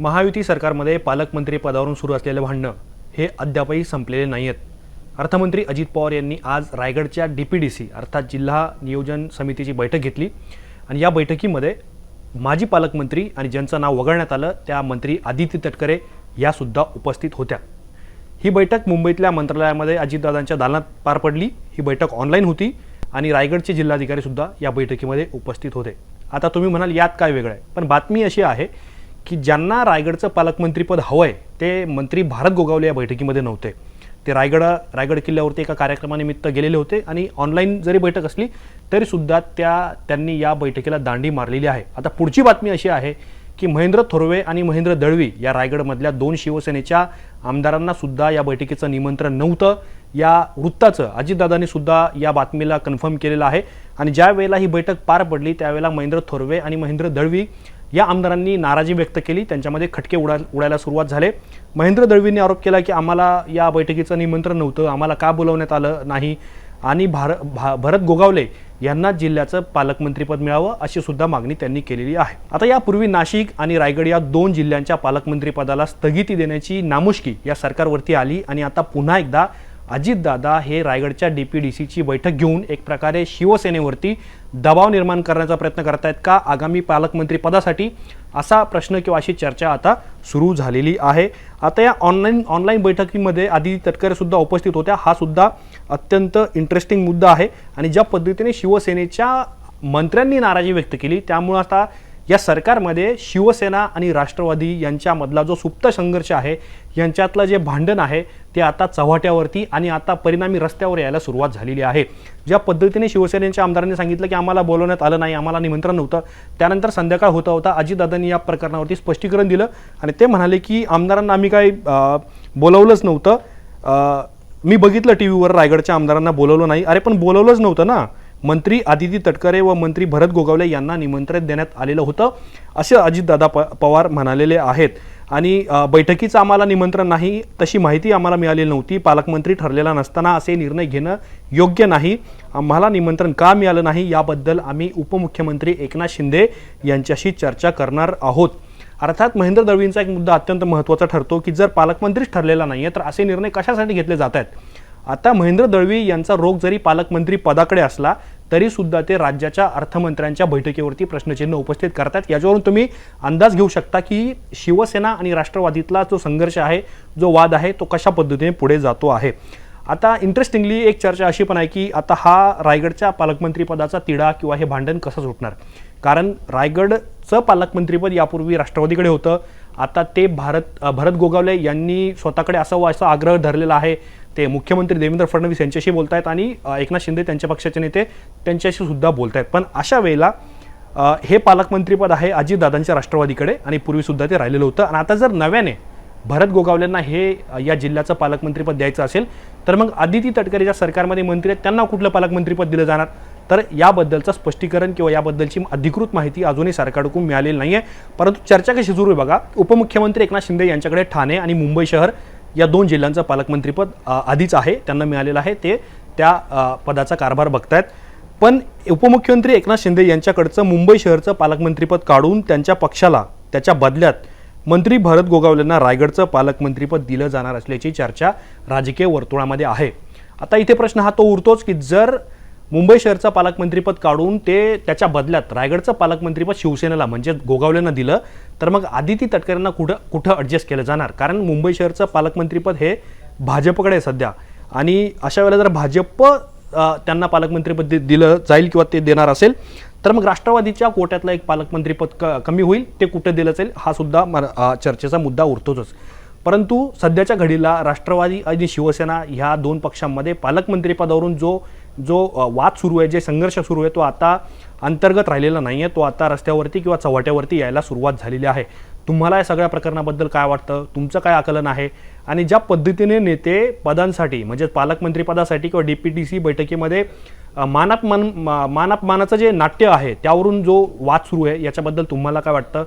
महायुती सरकारमध्ये पालकमंत्री पदावरून सुरू असलेलं भांडणं हे अद्यापही संपलेले नाही आहेत अर्थमंत्री अजित पवार यांनी आज रायगडच्या डी पी डी सी अर्थात जिल्हा नियोजन समितीची बैठक घेतली आणि या बैठकीमध्ये माजी पालकमंत्री आणि ज्यांचं नाव वगळण्यात आलं त्या मंत्री आदिती तटकरे यासुद्धा उपस्थित होत्या. ही बैठक मुंबईतल्या मंत्रालयामध्ये अजितदादांच्या दालनात पार पडली. ही बैठक ऑनलाईन होती आणि रायगडचे जिल्हाधिकारीसुद्धा या बैठकीमध्ये उपस्थित होते. आता तुम्ही म्हणाल यात काय वेगळं आहे? पण बातमी अशी आहे की ज्यांना रायगडचं पालकमंत्रीपद हवं आहे ते मंत्री भारत गोगावले या बैठकीमध्ये नव्हते. ते रायगड रायगड किल्ल्यावरती एका कार्यक्रमानिमित्त गेलेले होते आणि ऑनलाईन जरी बैठक असली तरीसुद्धा त्या त्यांनी या बैठकीला दांडी मारलेली आहे. आता पुढची बातमी अशी आहे की महेंद्र थोरवे आणि महेंद्र दळवी या रायगडमधल्या दोन शिवसेनेच्या आमदारांना सुद्धा या बैठकीचं निमंत्रण नव्हतं. या वृत्ताचं अजितदादांनी सुद्धा या बातमीला कन्फर्म केलेलं आहे. आणि ज्या वेळेला ही बैठक पार पडली त्यावेळेला महेंद्र थोरवे आणि महेंद्र दळवी या आमदारांनी नाराजी व्यक्त केली. त्यांच्यामध्ये खटके उडा उडायला सुरुवात झाले. महेंद्र दळवींनी आरोप केला की आम्हाला या बैठकीचं निमंत्रण नव्हतं. आम्हाला का बोलवण्यात आलं नाही? आणि भार भा भरत गोगावले यांना जिल्ह्याचं पालकमंत्रीपद मिळावं अशी सुद्धा मागणी त्यांनी केलेली आहे. आता यापूर्वी नाशिक आणि रायगड या दोन जिल्ह्यांच्या पालकमंत्रीपदाला स्थगिती देण्याची नामुष्की या सरकारवरती आली. आणि आता पुन्हा एकदा अजितदादा हे रायगडच्या डी पी डी सीची बैठक घेऊन एक प्रकारे शिवसेनेवरती दबाव निर्माण करण्याचा प्रयत्न करतायत का? आगामी पालकमंत्री पदासाठी असा प्रश्न किंवा अशी चर्चा आता सुरू झालेली आहे. आता या ऑनलाईन ऑनलाईन बैठकीमध्ये आदिती तटकरेसुद्धा उपस्थित होत्या. हा सुद्धा अत्यंत इंटरेस्टिंग मुद्दा आहे. आणि ज्या पद्धतीने शिवसेनेच्या मंत्र्यांनी नाराजी व्यक्त केली त्यामुळं आता या सरकारमध्ये शिवसेना आणि राष्ट्रवादी यांच्यामधला जो सुप्त संघर्ष आहे यांच्यातलं जे भांडण आहे ते आता चव्हाट्यावरती आणि आता परिणामी रस्त्यावर यायला सुरुवात झालेली आहे. ज्या पद्धतीने शिवसेनेच्या आमदारांनी सांगितलं की आम्हाला बोलवण्यात आलं नाही आम्हाला निमंत्रण नव्हतं त्यानंतर संध्याकाळ होता होता अजितदादांनी या प्रकरणावरती स्पष्टीकरण दिलं आणि ते म्हणाले की आमदारांना आम्ही काही बोलवलंच नव्हतं. मी बघितलं टी व्हीवर रायगडच्या आमदारांना बोलवलं नाही. अरे पण बोलवलंच नव्हतं ना. मंत्री आदिती तटकरे व मंत्री भरत गोगावले यांना निमंत्रण देण्यात आलेलं होतं असे अजितदादा प पवार म्हणालेले आहेत. आणि बैठकीचं आम्हाला निमंत्रण नाही तशी माहिती आम्हाला मिळालेली नव्हती. पालकमंत्री ठरलेला नसताना असे निर्णय घेणं योग्य नाही. आम्हाला निमंत्रण का मिळालं नाही याबद्दल आम्ही उपमुख्यमंत्री एकनाथ शिंदे यांच्याशी चर्चा करणार आहोत. अर्थात महेंद्र दळवींचा एक मुद्दा अत्यंत महत्त्वाचा ठरतो की जर पालकमंत्रीच ठरलेला नाही आहे तर असे निर्णय कशासाठी घेतले जात आहेत? आता महेंद्र दळवी यांचा रोग जरी पालकमंत्री पदाकडे असला तरी सुद्धा ते राज्याच्या अर्थमंत्र्यांच्या बैठकीवरती प्रश्नचिन्ह उपस्थित करतात. याच्यावरून तुम्ही अंदाज घेऊ शकता की शिवसेना आणि राष्ट्रवादीतला जो संघर्ष आहे जो वाद आहे तो कशा पद्धतीने पुढे जातो आहे? आता इंटरेस्टिंगली एक चर्चा अशी पण आहे की आता हा रायगडच्या पालकमंत्रीपदाचा तिढा किंवा हे भांडण कसं सुटणार? कारण रायगडचं पालकमंत्रीपद यापूर्वी राष्ट्रवादीकडे होतं आता ते भारत भरत गोगावले यांनी स्वतःकडे असा असा आग्रह धरलेला आहे. ते मुख्यमंत्री देवेंद्र फडणवीस यांच्याशी बोलत आहेत आणि एकनाथ शिंदे त्यांच्या पक्षाचे नेते त्यांच्याशी सुद्धा बोलत आहेत पण अशा वेळेला हे पालकमंत्रीपद आहे अजितदादांच्या राष्ट्रवादीकडे आणि पूर्वीसुद्धा ते राहिलेलं होतं. आणि आता जर नव्याने भरत गोगावलेंना हे या जिल्ह्याचं पालकमंत्रीपद द्यायचं असेल तर मग आदिती तटकरे ज्या सरकारमध्ये मंत्री आहेत त्यांना कुठलं पालकमंत्रीपद दिलं जाणार? तर याबद्दलचं स्पष्टीकरण किंवा याबद्दलची अधिकृत माहिती अजूनही सरकारकडून मिळालेली नाही आहे परंतु चर्चा कशी सुरू आहे बघा उपमुख्यमंत्री एकनाथ शिंदे यांच्याकडे ठाणे आणि मुंबई शहर या दोन जिल्ह्यांचं पालकमंत्रीपद आधीच आहे त्यांना मिळालेलं आहे ते त्या पदाचा कारभार बघतायत. पण उपमुख्यमंत्री एकनाथ शिंदे यांच्याकडचं मुंबई शहरचं पालकमंत्रीपद काढून त्यांच्या पक्षाला त्याच्या बदल्यात मंत्री भरत गोगावलेंना रायगडचं पालकमंत्रीपद दिलं जाणार असल्याची चर्चा राजकीय वर्तुळामध्ये आहे. आता इथे प्रश्न हा तो उरतोच की जर मुंबई शहरचं पालकमंत्रीपद काढून ते त्याच्या बदल्यात रायगडचं पालकमंत्रीपद शिवसेनेला म्हणजे गोगावलेंना दिलं तर मग आदिती तटकरेंना कुठं कुठं ॲडजस्ट केलं जाणार? कारण मुंबई शहरचं पालकमंत्रीपद हे भाजपकडे आहे सध्या. आणि अशा वेळेला जर भाजप त्यांना पालकमंत्रीपद दिलं जाईल किंवा ते देणार असेल तर मग राष्ट्रवादीच्या कोट्यातलं एक पालकमंत्रीपद क कमी होईल ते कुठं दिलं जाईल हा सुद्धा मर- चर्चेचा मुद्दा उरतोच परंतु सध्याच्या घडीला राष्ट्रवादी आणि शिवसेना ह्या दोन पक्षांमध्ये पालकमंत्रीपदावरून जो जो वाद सुरू आहे जे संघर्ष सुरू आहे तो आता अंतर्गत राहिलेला नाही आहे तो आता रस्त्यावरती किंवा चव्हाट्यावरती यायला सुरुवात झालेली आहे. तुम्हाला या सगळ्या प्रकरणाबद्दल काय वाटतं? तुमचं काय आकलन आहे? आणि ज्या पद्धतीने नेते पदांसाठी म्हणजे पालकमंत्रीपदासाठी किंवा डी पी टी सी बैठकीमध्ये मानापमान मानापमानाचं जे नाट्य आहे त्यावरून जो वाद सुरू आहे याच्याबद्दल तुम्हाला काय वाटतं?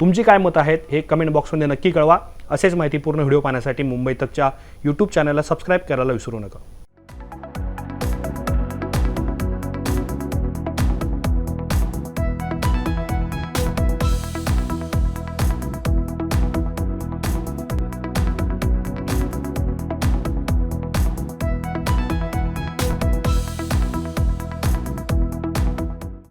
तुमची काय मत आहेत? हे कमेंट बॉक्समध्ये नक्की कळवा. असेच माहितीपूर्ण व्हिडिओ पाहण्यासाठी मुंबई तकच्या यूट्यूब चॅनलला सबस्क्राईब करायला विसरू नका.